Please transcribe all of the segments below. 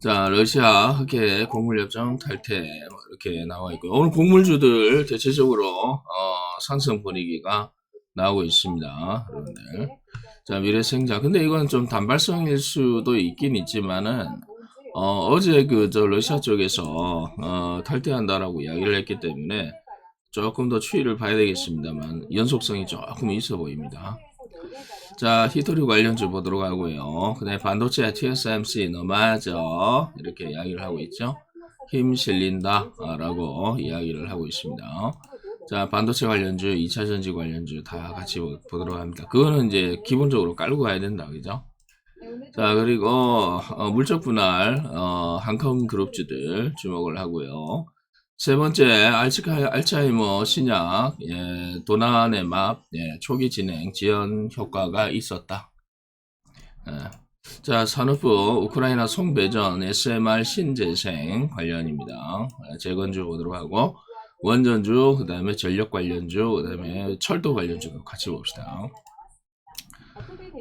자, 러시아 흑해 곡물협정 탈퇴 뭐 이렇게 나와 있고요. 오늘 곡물주들 대체적으로 어, 상승 분위기가 나오고 있습니다, 여러분들. 자, 미래생장. 근데 이건 좀 단발성일 수도 있긴 있지만은 어, 제 그 저 러시아 쪽에서 어, 탈퇴한다라고 이야기를 했기 때문에 조금 더 추이를 봐야 되겠습니다만 연속성이 조금 있어 보입니다. 자, 히토리 관련주 보도록 하고요. 그 다음에 반도체 TSMC 너마저 이렇게 이야기를 하고 있죠. 힘 실린다 라고 이야기를 하고 있습니다. 자, 반도체 관련주, 2차 전지 관련주 다 같이 보- 보도록 합니다. 그거는 이제 기본적으로 깔고 가야 된다. 그죠? 자, 그리고 어, 물적 분할 어, 한컴 그룹주들 주목을 하고요. 세 번째 알츠하이머 신약 예, 도난의 예, 초기 진행 지연 효과가 있었다. 예. 자 산업부 우크라이나 송배전 SMR 신재생 관련입니다. 예, 재건주 보도록 하고 원전주 그 다음에 전력 관련주 그 다음에 철도 관련주도 같이 봅시다.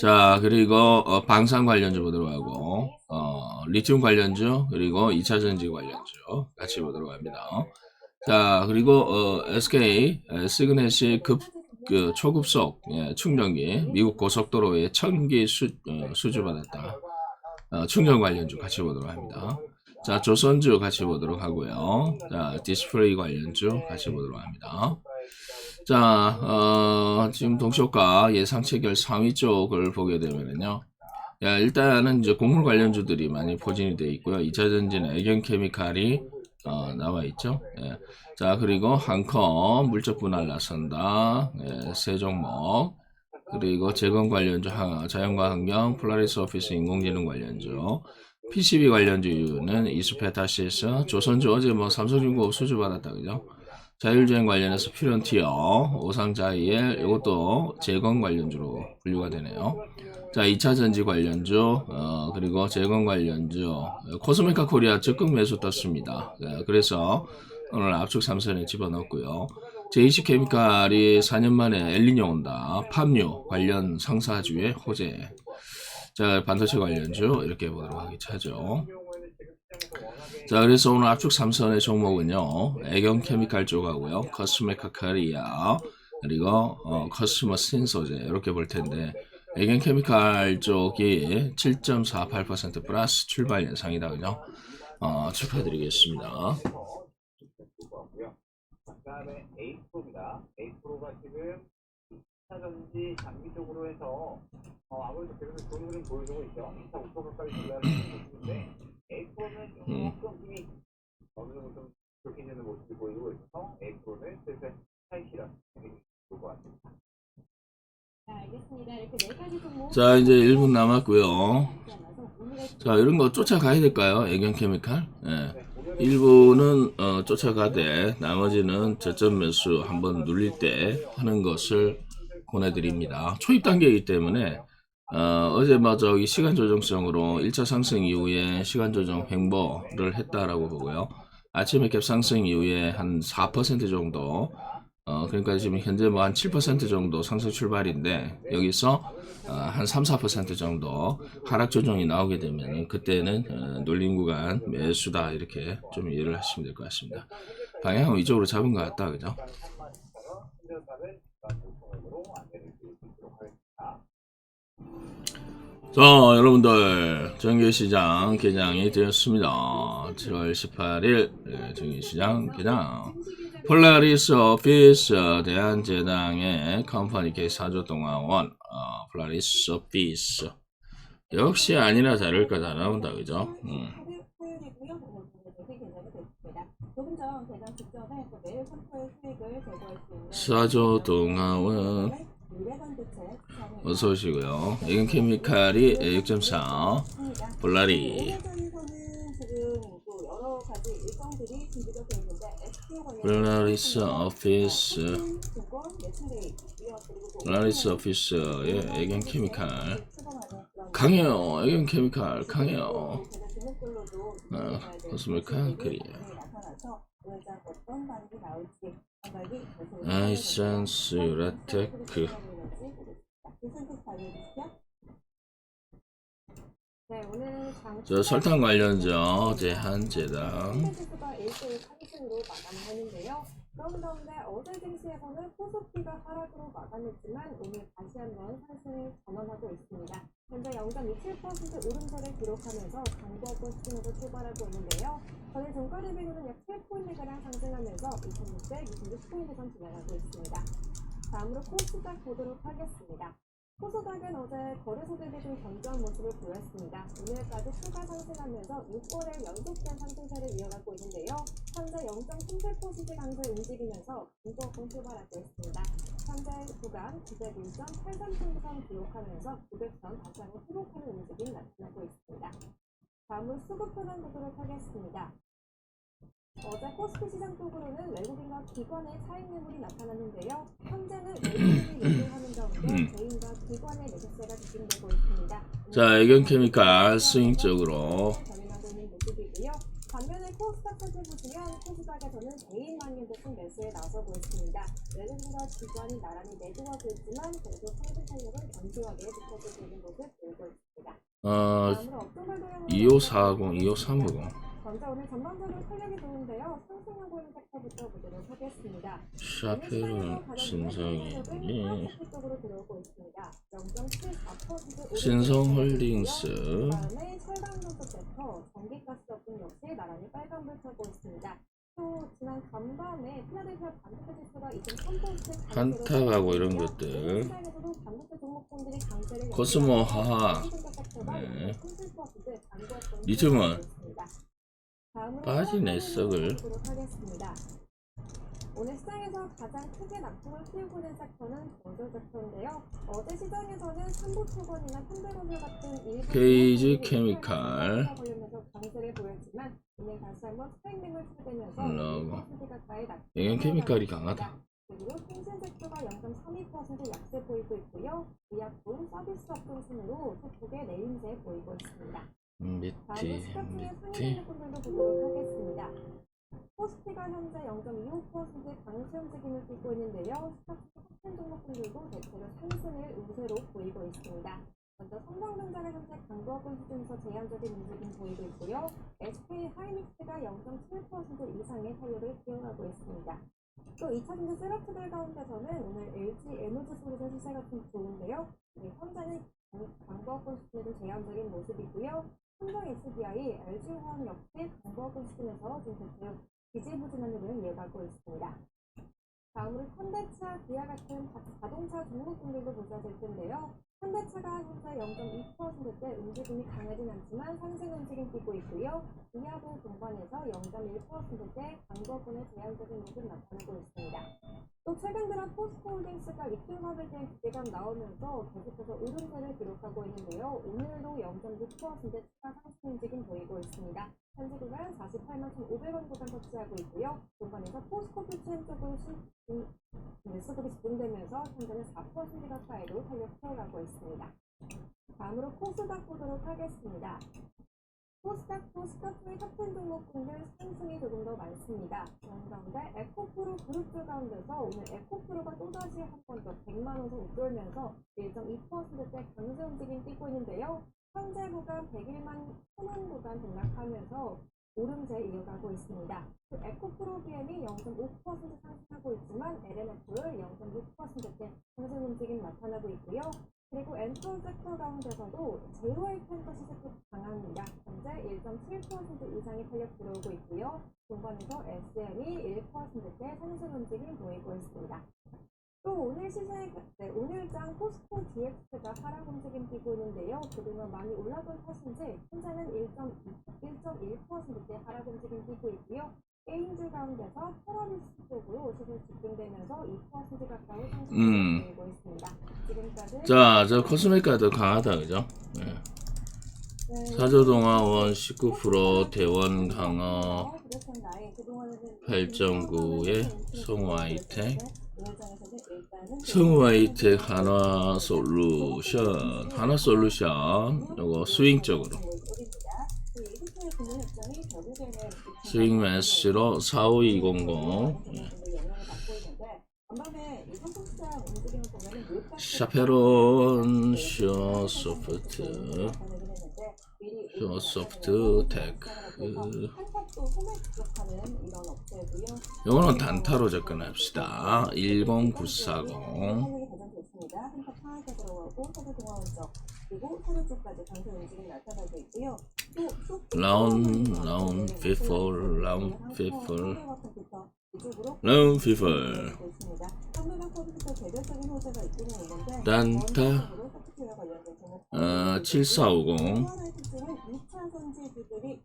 자 그리고 어, 방산 관련주 보도록 하고 어, 리튬 관련주 그리고 2차 전지 관련주 같이 보도록 합니다. 자 그리고 어, SK 에, 시그넷이 급 그 초급속 예, 충전기 미국 고속도로에 천기 수, 어, 수주받았다. 어, 충전 관련주 같이 보도록 합니다. 자 조선주 같이 보도록 하고요. 자 디스플레이 관련주 같이 보도록 합니다. 자, 어, 지금 동시효과 예상 체결 상위 쪽을 보게 되면은요. 야, 일단은 이제 곡물 관련주들이 많이 포진이 되어 있고요. 2차 전지는 애견 케미칼이 어, 나와 있죠. 예. 자, 그리고 한컴 물적 분할 나선다. 예, 세 종목. 그리고 재건 관련주, 하- 자연과 환경, 폴라리스 오피스 인공지능 관련주. PCB 관련주는 이스페타시스, 조선주 어제 뭐 삼성중공업 수주 받았다 그죠? 자율주행 관련해서 퓨런티어, 오상자이엘 이것도 재건 관련주로 분류가 되네요. 자, 2차 전지 관련주, 어, 그리고 재건 관련주, 어, 코스메카 코리아 적극 매수 떴습니다. 네, 그래서 오늘 압축 삼선에 집어넣었고요. JC 케미칼이 4년 만에 엘리뇨 온다. 팜유 관련 상사주의 호재. 자, 반도체 관련주 이렇게 보도록 하겠죠. 자, 그래서 오늘 압축 3선의 종목은요, 애경 케미칼 쪽하고요, 커스메카 코리아, 그리고 어, 커스머 신소재 이렇게 볼 텐데, 애경 케미칼 쪽이 7.48% 플러스 출발 예상이다, 그죠? 어, 축하드리겠습니다. 그다음에 에이프로입니다. 에이프로가 지금 2차 전지 장기적으로 해서 어, 아무래도 계속 좋은 그림 보여주고 있죠. 2차 우선까지 기다리는 모습인데 자. 이렇게 네 종목. 자, 이제 1분 남았고요. 자, 이런 거 쫓아가야 될까요? 애경 케미칼? 예. 네, 일부는 어, 쫓아가되 나머지는 저점 매수 한번 눌릴 때 하는 것을 보내드립니다. 초입 단계이기 때문에 어, 제뭐 저기 시간 조정성으로 1차 상승 이후에 시간 조정 횡보를 했다라고 보고요. 아침에 갭 상승 이후에 한 4% 정도 어, 그러니까 지금 현재 뭐 한 7% 정도 상승 출발인데 여기서 어, 한 3, 4% 정도 하락 조정이 나오게 되면 그때는 어, 놀림 구간 매수다 이렇게 좀 이해를 하시면 될 것 같습니다. 방향은 이쪽으로 잡은 것 같다, 그죠? 신전사는 우선으로 안내를 드리도록 하겠습니다. 자, 여러분들 정규시장 개장이 되었습니다. 7월 18일 예, 정규시장 개장. 폴라리스 오피스 대한제당의 컴퍼니 K4조 동화원 어, 폴라리스 오피스 역시 아니나 다를까 다 나온다 그죠? 음. 수익이고요. 오늘 계좌가 됐습니다. 조금 전 계좌 직전에 그 매일 3%의 수익을 제거할 수 있는 사조 동화원 미래반도체 어서 오시고요. 이건 케미칼이 6.4 있습니다. 폴라리 오늘장에서는 지금 또 여러 가지 일정들이 준비가 되어 있는데 SK 관련 폴라리스 오피스 폴라리스 오피스의 애견 케미칼 출범하는 그런 강해요. 애견 케미칼 강해요. 제가 종목별로도 어, 코스메카 코리아. 나타나서 오늘장 어떤 반응이 나올지 한 가지 아이센스 유라테크 그 선택? 네, 오늘 장 저 설탕 관련죠. 제한제당. 현대지수가 1대1 상승으로 마감을 했는데요. 그런 가운데 어제 증시에서는 코스피가 하락으로 마감했지만 오늘 다시 한번 상승을 전환하고 있습니다. 현재 0.27% 오름세를 기록하면서 강보권 수준으로 출발하고 있는데요. 전일 종가 대비로는 약 7포인트가량 상승하면서 2600, 26포인트 선 진행하고 있습니다. 다음으로 코스닥 보도록 하겠습니다. 코스닥은 어제 거래소 대비 좀 견조한 모습을 보였습니다. 오늘까지 추가 상승하면서 6거래 연속된 상승세를 이어가고 있는데요. 현재 0.38% 강세 움직이면서 강보권 출발하고 있습니다. 현재 구간 901.83% 기록하면서 900선 다시 한번 회복하는 움직임 나타나고 있습니다. 다음으로 수급 현황 보도록 하겠습니다. 어제 코스피 시장 쪽으로는 외국인과 기관의 차익 매물이 나타났는데요. 현재는 외국인이 매도하는 가운데 개인과 기관의 매수세가 집중되고 있습니다. 자, 애견 케미칼 스윙 쪽으로. 전환하고 있는 모습이고요. 반면에 코스닥 차트 보시면 코스닥에서는 개인만년 대신 매수에 나서고 있습니다. 외국인과 기관이 나란히 매도하고 있지만 그래도 상승 탄력은 견조하게 지켜지고 있는 모습 보이고 있습니다. 어, 다음으로 업종별 도형으로 2540, 2530. 먼저 오늘 전반적으로 탄력이 좋은데요. 상승하고 있는 섹터부터 보도록 하겠습니다. 샤페론 신성이 쪽으로 들어오고 있습니다. 0.74% 신성홀딩스 다음에 철강전자 섹터, 전기가스 업종 역시 나란히 빨간불 켜고 있습니다. 또 지난 간밤에 필라델피아 반도체 지수가 2.3% 한타하고 이런 것들. 코스모 하하. 네. 리튬은 빠지네, 썩을. 오늘 시장에서 가장 크게 낙폭을 키우고 있는 섹터는 건설 섹터인데요. 어제 시장에서는 삼보토건이나 현대건설 같은 일부 페이지 케미칼. 관련해서 강세를 보였지만 오늘 다시 한번 스프링링을 추되면서 올라오고. 2% 가까이 낙폭을 애견 케미칼이. 강하다. 그리고 섹터가 0.32% 약세 보이고 있고요. 의약품 서비스 업종 순으로 소폭의 내림세 보이고 있습니다. 미티, 미티. 상위 분들도 보도록 하겠습니다. 코스피가 현재 0.25% 강세 움직임을 띠고 있는데요. 스타트 탑텐 종목분들도 대체로 상승을 우세로 보이고 있습니다. 먼저 삼성전자가 현재 강보권 수준에서 제한적인 움직임 보이고 있고요. SK 하이닉스가 0.7% 이상의 탄력을 기록하고 있습니다. 또 2차전지 셀럽트들 가운데서는 오늘 LG 에너지 소리가 시세가 좀 좋은데요. 네, 현재는 강보권 수준에도 제한적인 모습이고요. 삼성 SDI, LG화학 역시 강보권 수준에서 좀 대체로 지지부진한 흐름 이어가고 있습니다. 다음으로 현대차, 기아 같은 자- 자동차 종목군들도 보셔질 텐데요. 현대차가 현재 0.2%대 움직임이 강하진 않지만 상승 움직임 띄고 있고요. 기아도 동반해서 0.1%대 강보권의 제한적인 모습 나타내고 있습니다. 또 최근 들어 포스코홀딩스가 리튬화에 대한 기대감 나오면서 계속해서 오름세를 기록하고 있는데요. 오늘도 0.6%대 추가 상승 움직임 보이고 있습니다. 구간 48만 1,500원 구간 터치하고 있고요. 동반해서 포스코 쪽으로 수, 음, 네, 수급이 집중되면서 현재는 4% 가까이로 탄력 키워가고 있습니다. 다음으로 코스닥 보도록 하겠습니다. 코스닥도 스타트의 탑텐 종목군들 상승이 조금 더 많습니다. 그런 가운데 에코프로 그룹들 가운데서 오늘 에코프로가 또다시 한 번 더 100만 원 선 웃돌면서 1.2%대 강세 움직임 띄고 있는데요. 현재 구간 101만 1000원 구간 등락하면서 오름세 이어가고 있습니다. 그 에코프로 BM이 0.5% 상승하고 있지만 LNF를 0.6%대 상승 움직임 나타나고 있고요. 그리고 엔터 섹터 가운데서도 제로의 펜터 시세도 강합니다. 현재 1.7% 이상의 탄력 들어오고 있고요. 동반해서 SM이 1%대 상승 움직임 보이고 있습니다. 또 오늘 시세, 네, 오늘장 포스코 DX가 하락 움직임 띄고 있는데요. 그동안 많이 올라던 탓인지 현재는 1.1%대 하락 움직임 띄고 있고요. 게임즈 가운데서 테러리스 쪽으로 시세 집중되면서 2% 가까이 상승 음. 있습니다. 지금까지 자, 저 코스메카도 강하다, 그죠? 네. 네, 사조동화원 19%, 대원 강어 그렇던 나에 그동안에는 8.9에 성화이텍, 성화이텍 하나 솔루션, 하나 솔루션, 요거 스윙 쪽으로. 스윙 매스로 45200. 예. 샤페론 쇼 소프트 어, 소프트 테크. 요거는 단타로 접근합시다. 10940. 활력이 가장 좋습니다. 한컵 하나가 들어가고 서부 동아원적 그리고 서류 쪽까지 강세 움직임이 나타나고 있고요. 또 소프트 라운, 라운, 피플, 라운, 피플. 라운 피플. 단타. 어, 7450. 하나의 특징은 2차 전지주들이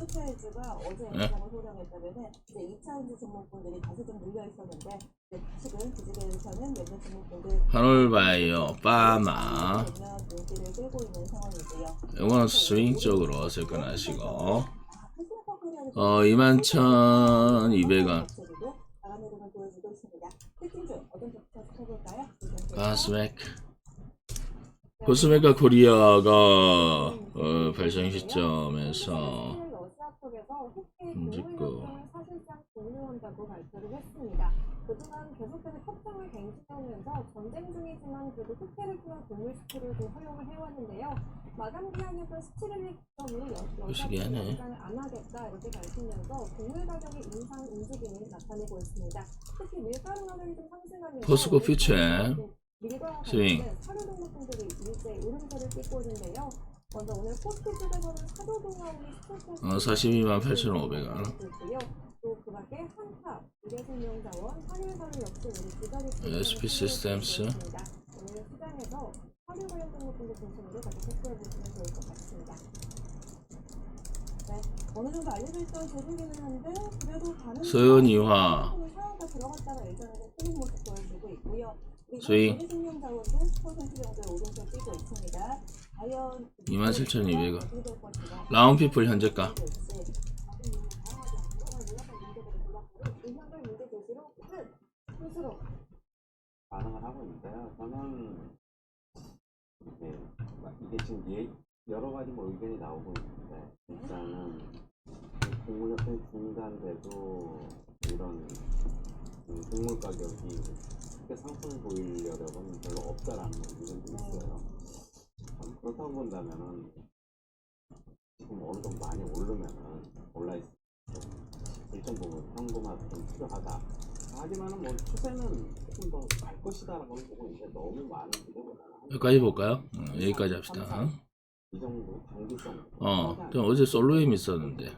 일주가 어제 네. 영상을 소량했다면 이제 2차 전지 종목분들이 다시 좀 눌려 있었는데 다시금 주식에서는 몇몇 종목분들 하놀바이오, 파마. 눈길을 끌고 있는 상황이고요. 요거는 스윙 쪽으로 접근하시고. 어, 22,200원. 업체들도 강한 흐름을 보여주고 있습니다. 특징 중 어떤 쪽부터 살펴볼까요? 가스맥. 코스메카 코리아가 어, 발생 시점에서 핵의 움직고. 공물 협정을 사실상 종료한다고 발표를 했습니다. 그동안 계속해서 협정을 갱신하면서 전쟁 중이지만 그래도 흑해를 통한 좀 허용을 해왔는데요. 마감 기한이었던 17일 기점으로 러시아 시기하네. 연장을 안 하겠다 이렇게 밝히면서 공물 가격의 인상 움직임이 나타내고 있습니다. 특히 밀가루 가격이 좀 상승하면서 포스코 퓨처 스윙. 관련된 사료 종목들이 일제 오름세를 띠고 있는데요. 먼저 오늘 코스피 쪽에서는 사료 동화원이 어, 42만 8,500원. 있고요. 또 그 밖에 한탑, 미래생명자원, 한일사료 역시 우리 기다리 SP 시스템스. 오늘 시장에서 사료 관련 종목들을 중심으로 같이 체크해 보시면 좋을 것 같습니다. 네, 어느 정도 알려져 있던 조직이긴 한데 그래도 다른 소연이화. 사업가 들어갔다가 예전에는 틀린 모습 보여주고 있고요. 그리고 스윙. 미래생명자원도 10% 정도의 오름세 뛰고 있습니다. 과연 27,200원. 어떻게 될 것인가? 라운피플 현재가 반응을 하고 있는데요. 저는 이게 막 이게 지금 예, 여러 가지 뭐 의견이 나오고 있는데 일단은 국물협정이 중단돼도 이런 그 곡물 가격이 크게 상승을 보일 여력은 별로 없다라는 의견도 있어요. 참 그렇다고 본다면은 지금 어느 정도 많이 오르면은 올라 있어 일정 부분 현금화도 좀 필요하다. 하지만은 뭐 추세는 조금 더 갈 것이다라고 보고 있는데 너무 많은 한 여기까지 볼까요? 어, 여기까지 합시다. 이 정도 단기성. 어, 좀 어제 솔로임 있었는데.